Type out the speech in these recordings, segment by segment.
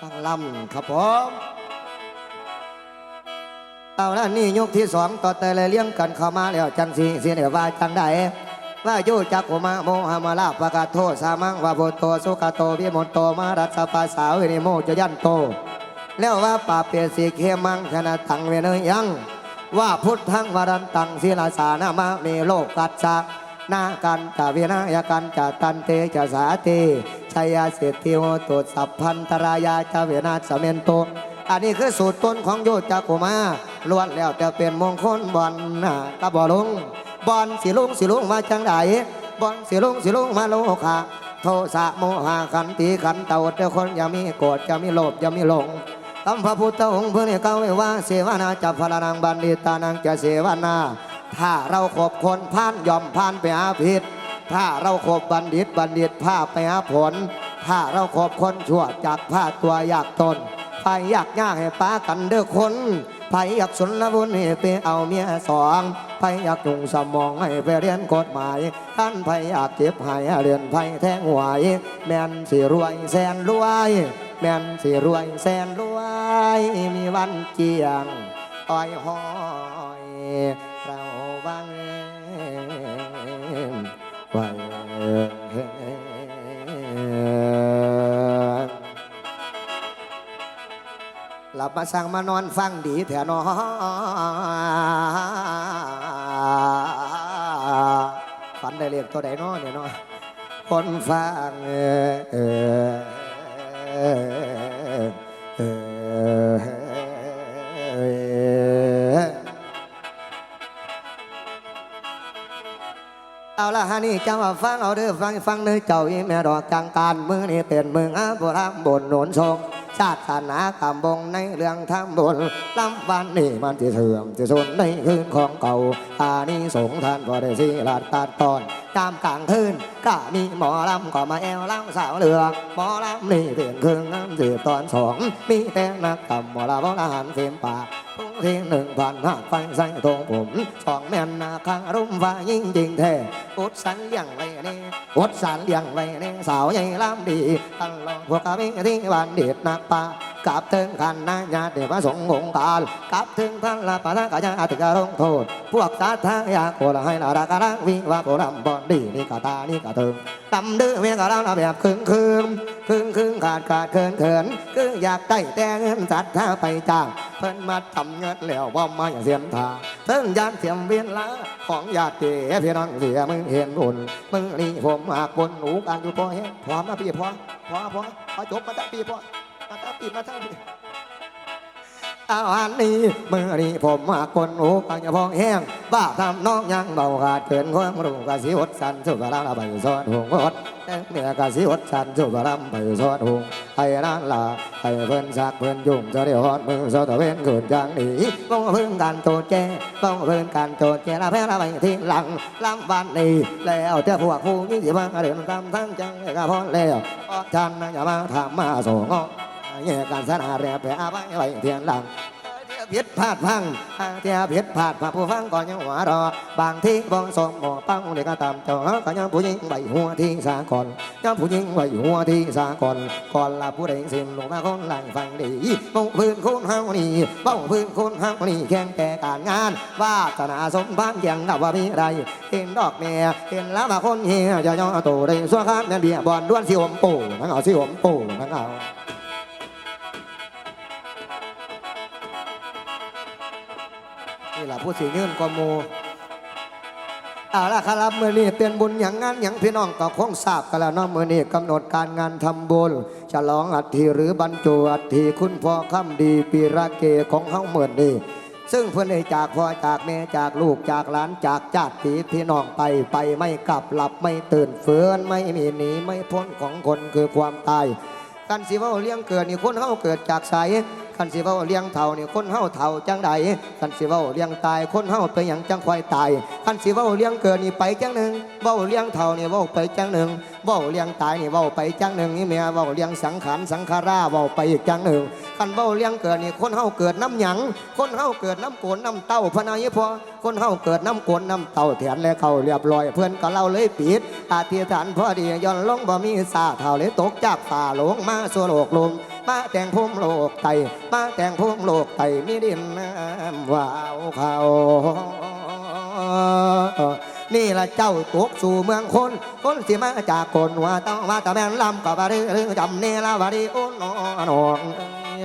ฟังลำครับผมเอาละนี่ยกที่สองต่อแต่ละเลี้ยงกันเข้ามาแล้วจังสีเสียเดียวว่าจังได้ว่าโยจักขุมาโมหามาลาปะกาโทสามังวาโบโตสุกาโตวิมนโตมารัสปาสาวินิโมจะยันโต แล้วว่าป่าเปียสีเคมังชนะตังเวเนยยังว่าพุทธังวรันตังศิลาสานามาเมโลกัสสะนากันจาวินายกันจาตันเตจะสาเต ชยาเสติโหตุสัพพันตรายาจาเวนาสเมนโต อันนี้คือสูตรต้นของโยจักุมาล้วนแล้วจะเป็นมงคลบอลนะกะบอลงบอลสิลุงสิลุงมาจังไดบอลสิลุงสิลุงมาโลกะโทสะโมหะขันติขันเต่าเจ้าคนอย่ามีโกรธอย่ามีโลภอย่ามีหลงคำพระพุทธองค์เพื่อนี้เก้าไว้ว่าเสวนาจับพลานังบัณฑิตานังจะเสวนา ถ้าเราขบคนผ่านยอมผ่านไปหาผิด ถ้าเราขบบัณฑิตบัณฑิตพาไปหาผล ถ้าเราขบคนชั่วจากผ้าตัวอยากตนไปอยากยากให้ป้ากันเด้อคนไปอยากสนละบุญให้ไปเอาเมียสองไปอยากจุงสมองให้ไปเรียนกฎหมายท่านไปอยากเจ็บหายเรียนไปแทงหวย แม่นสิรวยแสนรวย แม่นสิรวยแสนรวย มีวันเจียงอ้อยหอย ไว้หลับมาสั่งมานอนฟังดีแถวนอฝันได้เรียกตัวใดนอเนี่ยนาะคนฟังเออ นี่เจ้าว่าฟังเอาเด้อฟังฟังเด้อเจ้าอีแม่ดอกจังการมือนี่เป็นเมืองอาโบราณบนโหนนทรงชาติศาสนากำบงในเรื่องทำบุญลำวันนี่มันที่เสื่อมที่สุดในคืนของเก่าอานี้สงส์ท่านพอได้สิลาดตัดตอนตามกลางคืนก็มีหมอลำก็มาแอวล่าสาวเหลืองหมอลำนี่เปลี่ยนครึ่งน้ำสืบตอนสองมีแต่นักกำหมอลำโบราณเฟมปาก ที่หนึ่งผ่านหากไฟใส่ตรงผมสองแม่นนาคารุ่มฟ้ายิ่งจริงแท้อดสันเลี้ยงไว้นี่อดสันเลี้ยงไว้นี่สาวใหญ่ล้ำดีตันลองพวกกะมิที่บ้านเด็ดนักป่า กลับถึงขันนาญาติพระสงฆ์องค์การกลับถึงพันละปะทะกะยาติกะลงโทษพวกสาธายาโคละให้ละรักะรักวิวาโคลำบอนดีนี่กะตานี่กะเติมตำดื้อเมียกะเราละแบบคึงคึงคึงคึงขาดขาดเขินเขินคืออยากได้แต่เงินสัตว์ถ้าไปจ้างเพิ่นมาทำเงินแล้วว่ามาอย่างเสียมทางเพิ่งยานเสียมเวียนละของญาติพี่น้องเสียมึงเห็นบุญมึงนี่ผมหากบนหนูการอยู่พอเห็นพร้อมนะพี่พอพอพอพอจบมาตั้งปีพอ มาตั้งปีมาตั้งปีเอาอันนี้มือนี้ผมหากบนหนูการอยู่พองแห้งบ้าทำน้องยังเบาขาดเกินความรู้กะสิอดสันสุภาพใบซ้อนหงอดเมียกะสิอดสันสุภาพใบซ้อนหงไอ้นั่นล่ะให้เพิ่นสักเพิ่นยุ่งจะได้ฮอดมือเสาตะเวนเกิดจังนี้ต้องเพิ่นการโจแจต้องเพิ่นการโจแจละแพ้ละไปที่หลังลำวันนี้แล้วแต่พวกผู้ยิ่งสิมาเดินตามทั้งจังก็พอแล้วเพราะฉันอย่ามาทำมาโสงอ แย่การสนาแรบแพ้ไปไว้เทียนหลังเพียดพลาดพังเทียเพียดพลาดพาผู้ฟังก็ยังหัวรอบางที่บองสมบ่ปังเด็กก็ตามเจ้าก็ยังผู้หญิงใบหัวที่สากลยังผู้หญิงใบหัวที่สากลก่อนละผู้ใดสิ้นลงมาคนหลังฟังดีบ้องพื้นคนเฮานี่บ้องพื้นคนเฮานี่แข่งแต่การงานวาสนาสมบัติยังกับว่ามีไรเห็นดอกแม่เห็นแล้วมาคนเฮียจะย่อโตได้สัวข้ามนั่เบียบอลด้วนสิอมปู่นั่งเอาสิอมปู่นั่งเอา นี่แหละผู้สีเงินกว่าหมูเอาละครับมือนี้เป็นบุญอย่างงานอย่างพี่น้องก็คงทราบกันแล้วเนาะมือนี้กำหนดการงานทำบุญฉลองอัฐิหรือบรรจุอัฐิคุณพ่อคำดีปีระเกของเฮาเมื่อนี้ซึ่งเพื่อนได้จากพ่อจากแม่จากลูกจากหลานจากญาติพี่น้องไปไปไม่กลับหลับไม่ตื่นเฟื่อนไม่มีหนีไม่พ้นของคนคือความตายกันสิว่าเลี้ยงเกิดนี่คนเฮาเกิดจากไส กันสิเว่าเลี้ยงเฒ่านี่คนเฮาเฒ่าจังใดกันสิเว่าเลี้ยงตายคนเฮาเป็นหยังจังควายตายกันสิเว่าเลี้ยงเกิดนี่ไปจังหนึ่งเว้าเลี้ยงเฒ่านี่เว้าไปจังหนึ่งเว้าเลี้ยงตายนี่เว้าไปจังหนึ่งนี่แม่เว้าเลี้ยงสังขารสังขาราเว้าไปอีกจังหนึ่งกันเว้าเลี้ยงเกิดนี่คนเฮาเกิดน้ำหยังคนเฮาเกิดน้ำโกนน้ำเต้าพนายพอคนเฮาเกิดน้ำโกนน้ำเต้าแถนและเขาเรียบร้อย เพื่อนก็เล่าเลยปิดอธิษฐานพอดีย้อนลงบ่มีสาเท่าเลยตกจากฝ่าหลงมาสู่โลกลม มาแต่งพุ่มโลกไตมาแต่งพุ่มโลกไตมีดินน้ำว่าวเขานี่ละเจ้าตกสู่เมืองคน คนสิมาจากคนว่าต้องว่าตะแม่นลำกับบารีเรื่อจำเนละบารีโอ้นอนอง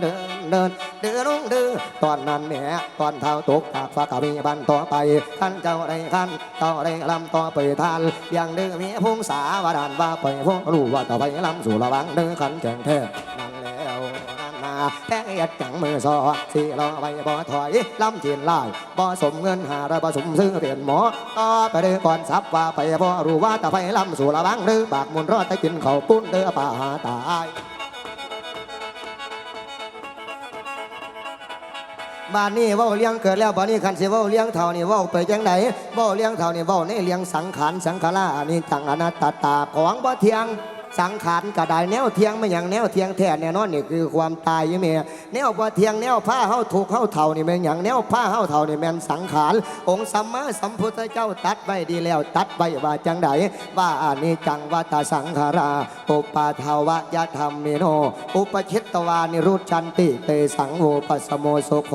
เดินเดินเดินลงเดินตอนนั้นแม่ตอนเท้าตกจากฟ้ากะมีบันต่อไปขันเจ้าได้ขันเจ้าได้ลำต่อไปทานยังเดือมีพงษาวาดานว่าไปพงรู้ว่าต่อไปลำสู่ระวังเดินขันแจงแท้นั่นแล้ว นั่นนาแพ้ยัดจังมือซอสิรอไปบ่ถอยลำจีนลายบ่สมเงินหาระบ่สมซื้อเปลี่ยนหมอต่อไปเด้อก่อนซับว่าไปบ่รู้ว่าต่ไปลำสู่ระวังเด้อปากมุนรอดแต่กินข้าวปุ้นเด้อป่าหาตายบ้านนี้ว่าเลี้ยงเกิดแล้วบ้านนี้คันสิว่าเลี้ยงเท่านี่ว่าไปจังไดเว่าเลี้ยงเท่านี่เว่าในเลี้ยงสังขารสังขาราอันนี้จังอนัตตาของบ่เทียง สังขารกระไดแนวเทียงไม่อย่างแนวเทียงแท้แน่นอนนี่คือความตายยังเมีแนวบ่เทียงแนวผ้าเฮาถูกเฮาเท่านี่แม่นอย่างแนวผ้าเฮาเท่านี่แม่นสังขารองค์สัมมาสัมพุทธเจ้าตัดไว้ดีแล้ว ตัดไว้ว่าจังไดว่าอันนี้จังวัตสังขาราอุปาทาวะยะธรรมเมโน อุปชิตตวานิรุชันติเตสังโวปัสโมโสโข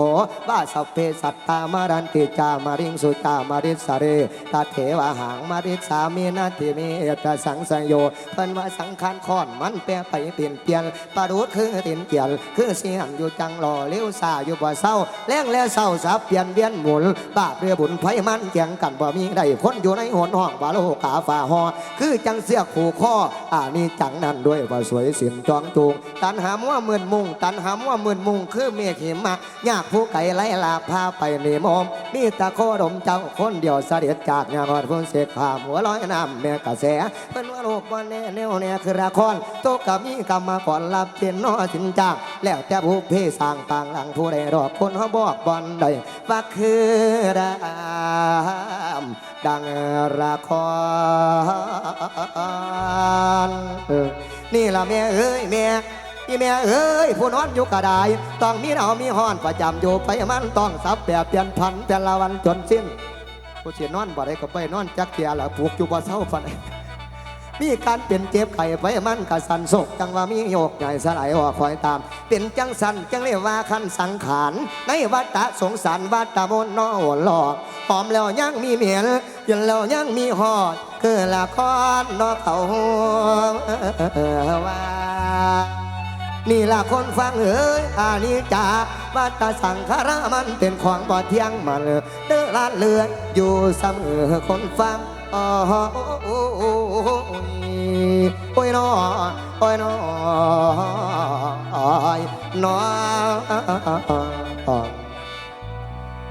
ว่าสัพเพสัตตามารันติจามาริงสุจามาริสเรตาเถวะหังมาริสามีนาทิเมเอตสังสยโยเพิ่นว่าสังขารคอนมันแปรไปเปลี่ยนเปลี่ยนปารุษคือตินเกียนคือเสียงอยู่จังหล่อเลี้ยวซาอยู่บ่เศร้าแรงและเศร้าสับเปลี่ยนเวียนหมุนบาปเรือบุญไฟมันแข่งกันบ่มีได้คนอยู่ในหนห้องบาโลกาฝ่าหอคือจังเสียขู่ข้ออ่านี่จังนั่นด้วยว่าสวยสินจองจูงตันหามว่าหมื่นมุงตันหามว่าหมื่นมุงคือเมฆหิมะยากผู้ไก่ไล่ลาพาไปในมอมมีตะโคดมเจ้าคนเดียวเสด็จจากงานอดพุ่งเสกขามหัวลอยน้ำแม่กระแสเพิ่นว่าโลกวันแน่แนวแน่คือละครโตกะมีกรรมาก่อนรับเป็นนอสินจากแล้วแต่ผู้เพสร้างต่างหลังผู้ใดรอบคนเขาบอกบอลใดว่าคือรามดังละครนี่ล่ะแม่เอ้ยแม่อีแม่เอ้ยผู้นอนอยู่กระไดต้องมีหนามีห้อนประจำอยู่ไปมันต้องสับแบบเปลี่ยนพันแต่ละวันจนสิ้นผู้เสียนอนบ่ได้ก็ไปนอนจักเทียละผูกอยู่บ่เศร้าฟัน มีการเป็นเจ็บไข้ไปมันกะสันโศกจังว่ามีโยกใหญ่สลายออกคอยตาม เป็นจังสันจังเรียกว่าคันสังขารในวัฏฏะสงสารวัฏฏะมนนอหัวหลอกหอมแล้วยังมีเหมียนยันแล้วยังมีหอดคือละครนอเขาว่านี่ละคนฟังเอ้ยอานิจาวัตสังขาระมันเป็นของบ่เที่ยงมันเดือลาเลือนอยู่เสมอคนฟัง อ๋อโอ้โอ้อ้โอ้ยนอโอ้ยนอโอ้ยนอ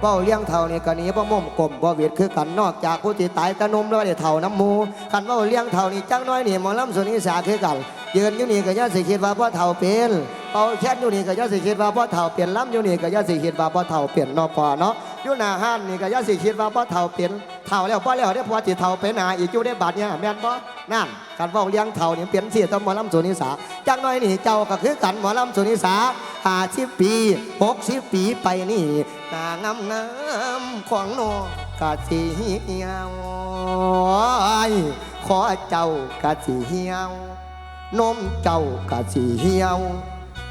เป้าเลี้ยงเท่านี่ก็หนี้บ่มุมกลมบ่เวียดคือกันนอกจากผู้ที่ตายตะนมแล้วได้เท่าน้ำมูคันเป้าเลี้ยงเท่านี่จักน้อยนี่หมอลำสุนิสาคือกันยืนอยู่นี่ก็ย่าสิคิดว่าพ่อเท่าเป็น เป้าแค่นอยู่นี่ก็ย่าสิคิดว่าพ่อเท่าเปลี่ยนล้ำอยู่นี่ก็ย่าสิคิดว่าพ่อเท่าเปลี่ยนนอพอเนาะอยู่หน้าห้านนี่ก็ย่าสิคิดว่าพ่อเท่าเปลี่ยนเท่าแล้วพ่อแล้วได้พอจิเท่าไปหนาอีกอยู่ได้บาดเนี่ยแม่นบ่นั่นคันเป้าเลี้ยงเท่านี่เปลี่ยนเสียต้องหมอลำสุนิสาจักน้อยนี่เจ้าก็คือกันหมอลำสุนิสาห้าสิบปีหกสิบปีไปนี่ตางามงามของโนกกะสีเหี่ยวขอเจ้ากะสีเหี่ยวนมเจ้ากะสีเหี่ยว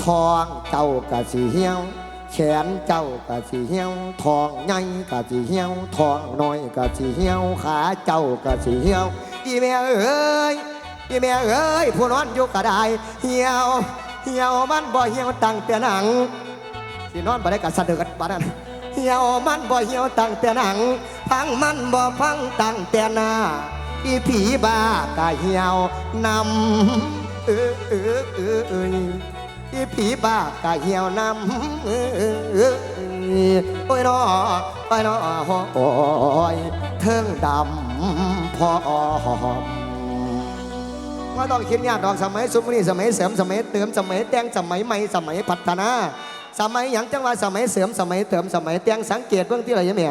ทองเจ้ากะสีเหี่ยวแขนเจ้ากะสีเหี่ยวทองใหญ่กะสีเหี่ยวทองน้อยกะสีเหี่ยวขาเจ้ากะสีเหี่ยวอีแม่เอ้ยอีแม่เอ้ยผู้นอนอยู่กะได้เหี่ยวเหี่ยวมันบ่เหี่ยวตั้งแต่หนังสินอนบ่ได้กัสะเดือกันบ้านนั้นเหี่ยวมันบ่เหี่ยวตั้งแต่หนังพังมันบ่พังตั้งแต่หน้าอีผีบ้ากะเหี่ยวนำเออเออเออเอย อีผีบ้ากะเหี่ยวนำเออเออเออโอ้ยน้อโอ้ยน้อโอ้ยเทิงดำพอมว่าต้องคิดยากดอกสมัยสมนีสมัยเสริมสมัยเติมสมัยแต่งสมัยใหม่สมัยพัฒนาสมัยหยังจังว่าสมัยเสริมสมัยเติมสมัยแต่งสังเกตเบื้องที่ไรยังไง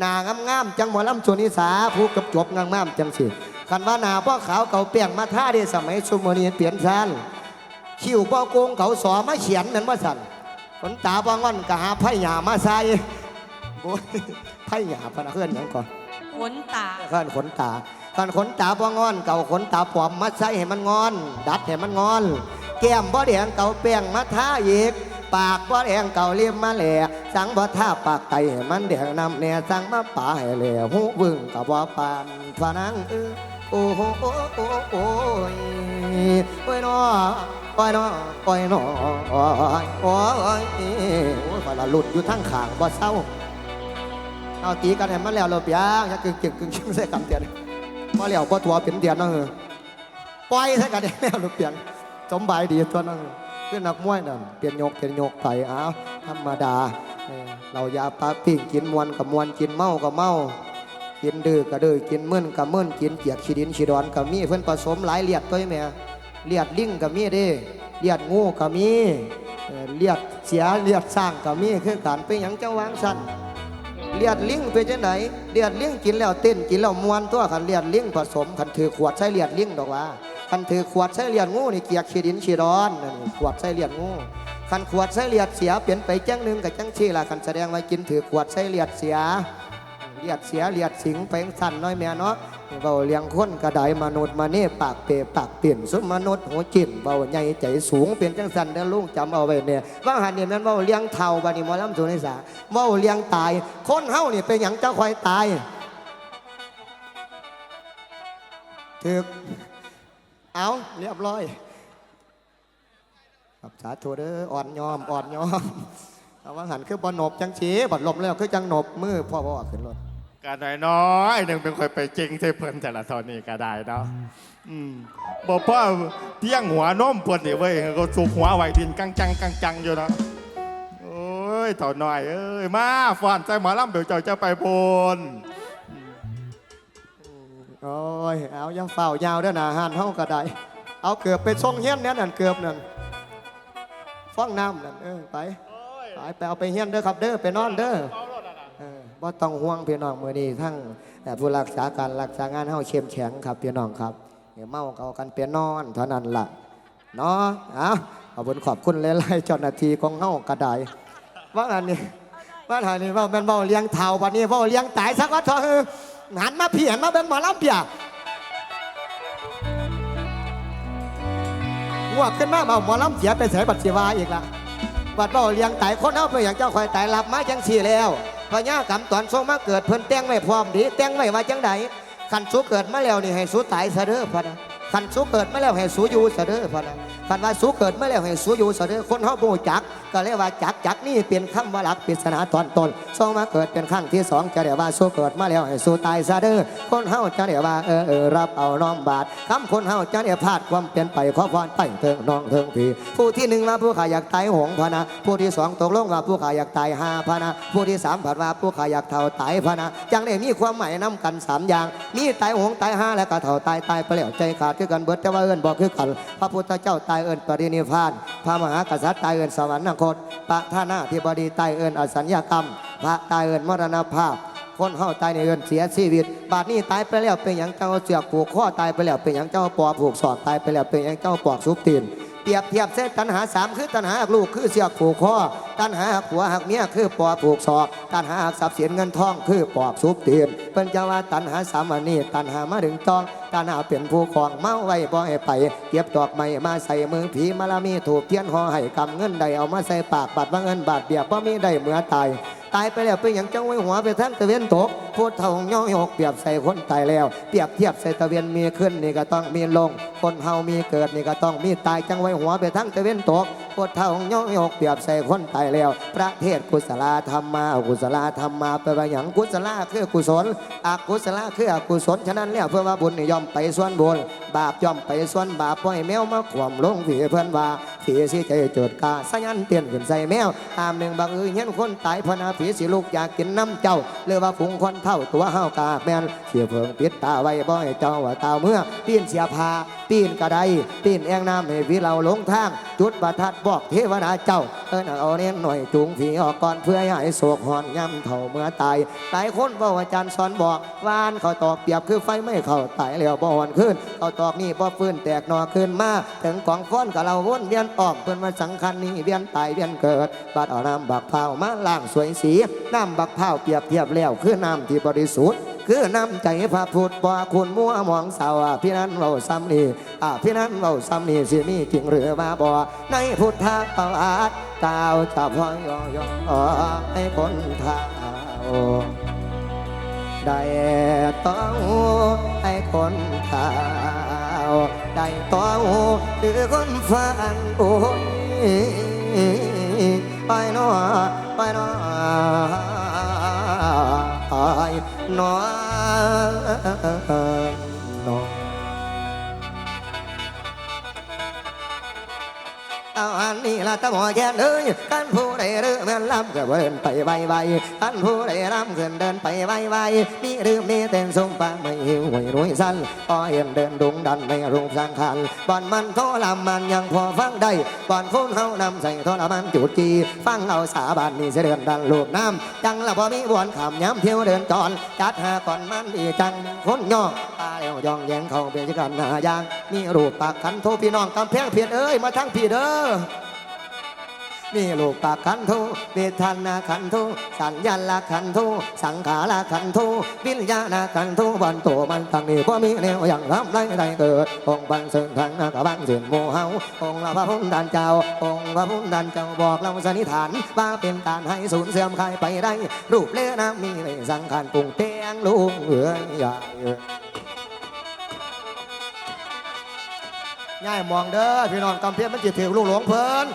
หนางงามๆจังหมอลำชวนิสาผู้กับจบงามามๆจังสิคันว่าหนาพ่อขาวเก่าเปียงมาท่าเดีสมัยสมนีเปลี่ยนชัน คิวพ่อโกงเขาสอมาเขียนนั่นว่าสันขนตาบ้องอนกะหาไผ่หยามาใส่โอ้ยไผ่หยาพะนะเพื่อนหยังก่อนขนตาข้านขนตาข้านขนตาบ่งอน เก่าขนตาปลอมมาใส่ให้มันงอน ดัดให้มันงอน แก้มบ่แดงเก่าแป้งมาทาอีกปากบ่แดงเก่าเลียมมาแหล่สังบ่ท่าปากไก่ให้มันแดงนำแหน่สังมาป่าให้แหล่หูวึ่งกับบ่ปานพนังเออ โอ้โหโอ้โอ้โอ้ยโอ้ยน้อโอ้ยน้อโอ้ยน้อโอ้ยโอ้ยโอ้ยโอ้ยพอละหลุดอยู่ทั้งขางบ่เศร้าเอาตีกันให้มันแล้วเราเปียงอย่ากึ่งกึ่งกึ่งชิงใส่กำเตียนพอแล้วพอตัวเป็นเตียนนาะเออปล่อยใส่กันแล้วเราเปียงสมบายดีตัวนั่งเป็นนักมวยนั่นเปลี่ยนโยกเปลี่ยนโยกไปอ้าวธรรมดาเออเรายาปลาปิ้งกินมวนกับมวนกินเมากับเมา กินดื้อก็ดื้อกินมึนกับมึนกินเกียกขีดินขีดอนกับมีเพิ่นผสมหลายเลียดตัวแม่เลียดลิงกับมีเด้เลียดงูกับมีเลียดเสียเลียดสร้างกับมีคือการเป็นหยังเจ้าวางสั้นเลียดลิงเป็นจังไดเลียดลิงกินแล้วเต้นกินแล้วมวนตัวขันเลียดลิงผสมขันถือขวดใช้เลียดลิงดอกว่าขันถือขวดใช้เลียดงูนี่เกียกขีดินขีดอนนั่นขวดใช้เลียดงูขันขวดใช้เลียดเสียเปลี่ยนไปจังหนึ่งกับจังชี่ละขันแสดงว่ากินถือขวดใช้เลียดเสีย เลียดเสียเลียดสิงไปสั่นน้อยแม่เนาะเบาเลี้ยงคนกระไดมนุษย์มาเน่ปากเปปากเปลี่ยนสุมนุษย์หัวจิตเบาใหญ่ใจสูงเปลี่ยนจังสันเดินลุงจำเอาไว้เนี่ยว่าหันเนี่ยมันเบาเลี้ยงเท่าบานิมอลำสุนิสาเบาเลี้ยงตาย คนเฮานี่เป็นอย่างเจ้าควายตายถึกเอาเรียบร้อยครับสาธุเด้ออ่อนยอมอ่อนยอมว่าหันคือบอนบจังชีบัดลมแล้วคือจังหนบมือพ่อพ่อขึ้นรถ ก็น้อยน้อยๆหนึ่งเป็นคนไปจริงใช่เพิ่นแต่ละตอนนี้ก็ได้เนาะอืมบอกว่าเที่ยงหัวน้มเพิ่นนี่เว้ยก็สุกหัวไหวทินกังจังกังจังอยู่เนาะโอ้ยเถ่าน้อยเอ้ยมาฟอนใจหมอลำเดี๋ยวเจ้าจะไปบนโอ้ยเอายังเฝ้ายาวเด้อนะหันเฮาก็ได้ เอาเกือบไปส่งเฮียนเนี่ยนั่นเกือบนั่นฟ้องน้ำนั่นเออไปไปไปเอาไปเฮียนเด้อครับเด้อไปนอนเด้อ เออบ่ต้องห่วงพี่น้องมือนี้ทั้งแต่ผู้รักษาการรักษางานเฮาเข้มแข็งครับพี่น้องครับเมาเอากันไปนอนเท่านั้นล่ะเนาะเอาขอบคุณขอบคุณหลายๆเจ้าหน้าที่ของเฮาก็ไดว่าอันนี้ว่าอันนี้ว่าแม่นว้าเลี้ยงเท่าบัดนี้ว้าเลี้ยงตายสักว่าเถอะหันมาเพียนมาเบิ่งหมอลำเปียงวกขึ้นมาเอาหมอลำเสียไปใส่บัตรเสียวาอีกละบัดเบาเลี้ยงตายคนเอาไปอย่างเจ้าคอยตายหลับมาจังสี่แล้ว พญากรรมตอนทรงมาเกิดเพิ่นแต่งไว้พร้อมดีแต่งไว้ว่าจังใดขันสูเกิดมาแล้วนี่ให้สูตายซะเด้อพะนะขันสูเกิดมาแล้วให้สูอยู่ซะเด้อพะนะ ขันว่าสูเกิดมาแล้วให้สูอยู่ซะเดอคนเฮาบ่จัก ก็เรียกว่าจักจักนี่เป็นคำว่าหลักปริศนาตอนต้นทรงมาเกิดเป็นครั้งที่สองจะเรียกว่าสูเกิดมาแล้วให้สูตายซะเด้อคนเฮาจะเรียกว่าเออเออรับเอาน้อมบาทคำคนเฮาจะเรียกพลาดความเปลี่ยนไปขอพรไปเถิงน้องเถิงพี่ผู้ที่หนึ่งมาผู้ขาอยากตายหงพนะผู้ที่สองตกลงว่าผู้ขาอยากตายห้าพนะผู้ที่สามผัดว่าผู้ขาอยากเท่าตายพนะจังได้มีความหมายนํกันสามอย่างมีตายหงตายห้าและก็เท่าตายตายไปแล้วใจขาดคือกันเบิดแต่ว่าเอิ้นบอกคือกันพระพุทธเจ้าตายเอิ้นปรินิพาน พระมหากษัตริย์ตายเอิ้นสวรรคตปะท่านาธิบดีตายเอิ้นอสัญญกรรม พระตายเอิ้นมรณภาพ คนเฮาตายในเอิ้นเสียชีวิต บาดนี้ตายไปแล้วเป็นอย่างเจ้าเสือกผูกข้อตายไปแล้วเป็นอย่างเจ้าปอผูกศอกตายไปแล้วเป็นอย่างเจ้าปอกซุปตีน เปรียบเทียบเส้นตันหาสามคือตันหาหักลูกคือเสือกผูกคอตันหาหักหัวหักเมียคือปอบผูกศอกตันหาหักทรัพย์สินเงินทองคือปอกซุปตีนเป็นเจ้าว่าตันหาสามอันนี้ตันหามาถึงต้องตันหาเป็นผู้ของเมาไว้บ่ให้ไปเก็บดอกไม้มาใส่มือผีมาลามีถูกเทียนห่อให้กำเงินใดเอามาใส่ปากบัดว่าเงินบาทเดียบ่มีได้เมื่อตายตายไปแล้วเป็นอย่างจังไว้หัวไปทั้งตะเวนตกพูดเท่าย่อยกเปรียบใส่คนตายแล้ว เปรียบเทียบใส่ตะเวนมีขึ้นนี่ก็ต้องมีลง คนเฮามีเกิดนี่ก็ต้องมีตายจังไว้หัวไปทั้งตะเวนตกพูดเท่าย่อยกเปรียบใส่คนตายแล้ว ประเทศกุศลธรรมมากุศลธรรมมาแปว่าอย่างกุศลคือกุศลอกุศลคืออกุศลฉะนั้นแล้วเพื่อว่าบุญนี่ย่อมไปส่วนบุญบาปย่อมไปส่วนบาปปล่อยแมวมาขวมลงผีเพื่อนว่าผีสิใจจดกาสยันเปลี่ยนขึ้นใส่แมวตามหนึ่งบักเอ้ยเห็นคนตายพนาผีสิลูกอยากกินน้ำเจ้าหรือว่าผงคนเท่าตัวเฮากาแมนเสียเพิงปิดตาไว้บ่อยเจ้าว่าตาเมื่อปีนเสียพา ปีนกระไดปีนแองน้ำให้พี่เราหลงทาง จุดประทัดบอกเทวดาเจ้า เอิ้นเอาเน้นหน่อยจูงผีออกก่อนเพื่อให้โศกหอนย่ำเท่าเมื่อตายหลายคนบอกอาจารย์สอนบอกวานเขาตอกเปียบคือไฟไม่เข้าตายแล้วบ่หอนขึ้นเขาตอกนี่บ่ฟื้นแตกหนอขึ้นมาถึงกองฟ้อนกับเราวนเวียนออกเพิ่นมาสังคันนี้เวียนตายเวียนเกิดบัดเอาน้ำบักเผามาล้างสวยสีน้ำบักเผาเปียบเทียบแล้วคือน้ำที่บริสุทธิ์ คือน้ำใจพระพุทธว่าคุณมัวมองสาอะพี่นั้นเบาซ้ำนี่อะพี่นั้นเบาซ้ำนี่สิมีจริงหรือมาบ่ในพุทธประวัติกล่าวจะพอยอยอให้คนเท่าได้ต้องให้คนข่าวได้ต้องหรือคนฟังโอ้ยไปหนอไปหนอ นอหนอเนี้ละตะหมอแค่เอ้ยกันผู้ใดเรือแม่นลำก็เดินไปไวไวกันผู้ใดลำขึ้นเดินไปไวไวมีหรือมีเต้นทรงปางไม่หิวไม่รวยสั้นพอเห็นเดินดุงดันไม่รูปสังขารบอนมันโทลำมันยังพอฟังได้บอนคนเฮานำใส่ทรมันจุดจีฟังเอาสาบานนี่เสเดินดันลูกน้ำยังละพอมีบวนขำย้ำเที่ยวเดินจอนจัดหาก่อนมันดีจังคนย่อตาเอวยองแยงเขาเป็นจักันหายางมีรูปปากขันโทพี่น้องกำแพงเพียรเอ้ยมาทั้งพี่เด้อ มีลูกปากขันโทเวทนาขันโทสัญญาละขันโทสังขารขันโทวิญญาณขันโทวันโตมันตั้งนี้ก็มีแนวอย่างรับไรได้เกิด องค์บังเสิงทางนากบังเสินโมเฮาองค์พระพุทธเจ้า องค์พระพุทธเจ้าบอกเราสันนิษฐาน ว่าเป็นการให้สูญเสื่อมใครไปได้ รูปเล่น้ำมีในสังขารปรุงเตียงลุงเอื้อยใหญ่ง่ายมองเด้อพี่น้องกำเพียรมันจิตถือลูกหลวงเพลิน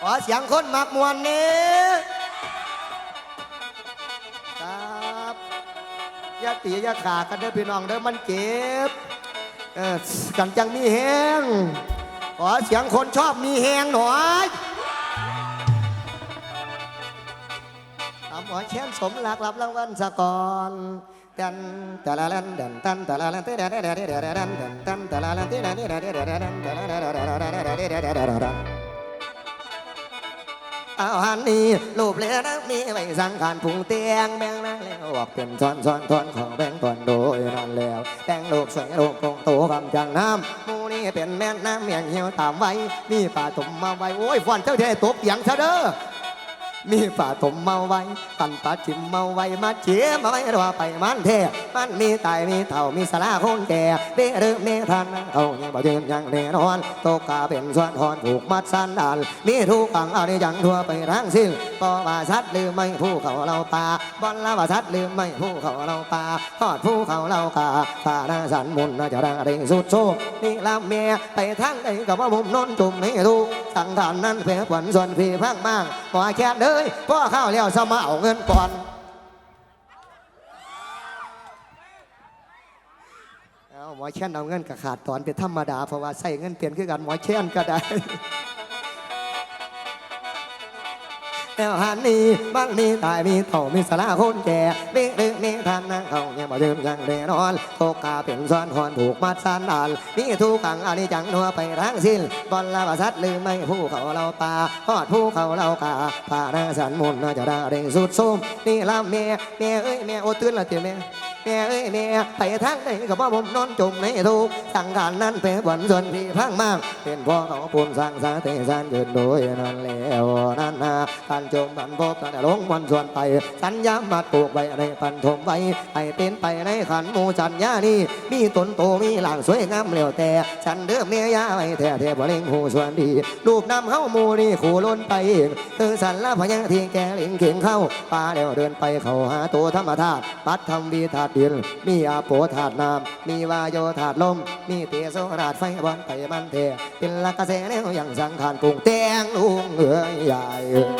ขอเสียงคนมักมวนนี้ครับย่าตีย่าขากันเด้อพี่น้องเด้อมันเจ็บเออกันจังมีแหงขอเสียงคนชอบมีแหงหน่อยตามหมอแค้นสมหลักรับรางวัลสะกอนดันตะละลันดันตันตะละลันเตะเดะเดะเดะเดะเดะดันดันตันตะละลันเตะเดะเดะเดะเดะเดะดันตะละละละละละละละละละละละเอาหันนี้รูปเลือนะมีไว้สังขารผุงเตียงแบ่งนั่งแล้วออกเป็นช้อนช้อนซ้อนของแบ่งตอนโดยนั่นแล้วแบ่งลูกสวยลูกคงโตคำจังน้ำมูนี่เป็นแม่น้ำเมียงเหี่ยวตามไว้ มีป่าตุ่มมาไว้โอ้ยฟอนเจ้าเทตบอย่างเธอเด้อ มีป่าถมเมาไว้ปันปาจิมเมาไว้มาเจียมาไว้รอไปมันเทมันมีตายมีเท่ามีสลาคนแก่เด้อเด้อเมทันเขายังบ่ยืนยังแน่นอนตกาเป็นส่วนหอนผูกมัดสันดานมีทุกขังอะไรยังทั่วไปทั้งสิ้นก็ว่าชัดลืมไม่ผู้เขาเราปาบอลละว่าชัดลืมไม่ผู้เขาเราปาทอดผู้เขาเรากาป่าหน้าสันมุนน่าจะได้ได้สุดโชคนี่ลำเมียไปทางใดกับว่ามุมนนจุ่มให้ทุกสังขารนั้นเพื่อขวัญส่วนพี่พังมากขอแค่เด้ยพ่อข้าวแล้วสมาเอาเงินก่อน เอาหมอแช่นเอาเงินกับขาดตอนเป็นธรรมดาเพราะว่าใส่เงินเปลี่ยนคือกันหมอแช่นก็ได้ แล้วหันนี้บ้างมีตายมีเท่ามีสาราคนแก่มีเรื่องมีทานนะเขายังบ่ยืมยังแน่นอนโตกาเป็นซ้อนหอนผูกมัดสันดานมีทุกขังอันนี้จังนัวไปทั้งสิ้นบอลลาบสัตลืมไม่ผู้เขาเราป่าทอดผู้เขาเรากาผ่านาสันมุนน่าจะได้เร่งสุดส้มนี่ลำเมียเมียเอ้ยเมียโอตื่นละเตียเมีย แม่เอ้ยแม่ไปทางไหนก็บ่ผมนอนจมในทุกข์สังการนั้นเป็นผลส่วนพี่พังมาก เป็นพ่อเขาปูนสร้างสาเตสานเกินโดยนั่นแล้วนั่นนาการจมบันพบแต่ลงมันส่วนไป สัญญามาปลูกไว้ในปันทมไว้ให้เป็นไปในขันหมูจันยานี่มีตนโตมีหลังสวยงามเหลียวแต่ ฉันเดิมเมียยาไว้แท้แท้บ่เล่งหูส่วนดีรูปนำเฮามูนี่ขู่ล้นไปเองคือสันละพยังที่แกลิงเข่งเข้าป่าเดียวเดินไปเข้าหาตัวธรรมธาตุปัดทำวีธาดินมีอาโปธาตุน้ำมีวายโยธาตุลม มีเตโสราดไฟบอลไปมันเทเป็นลักกระเสแนวอย่างสังขารปรุงแต่งลุงเอ๋ยใหญ่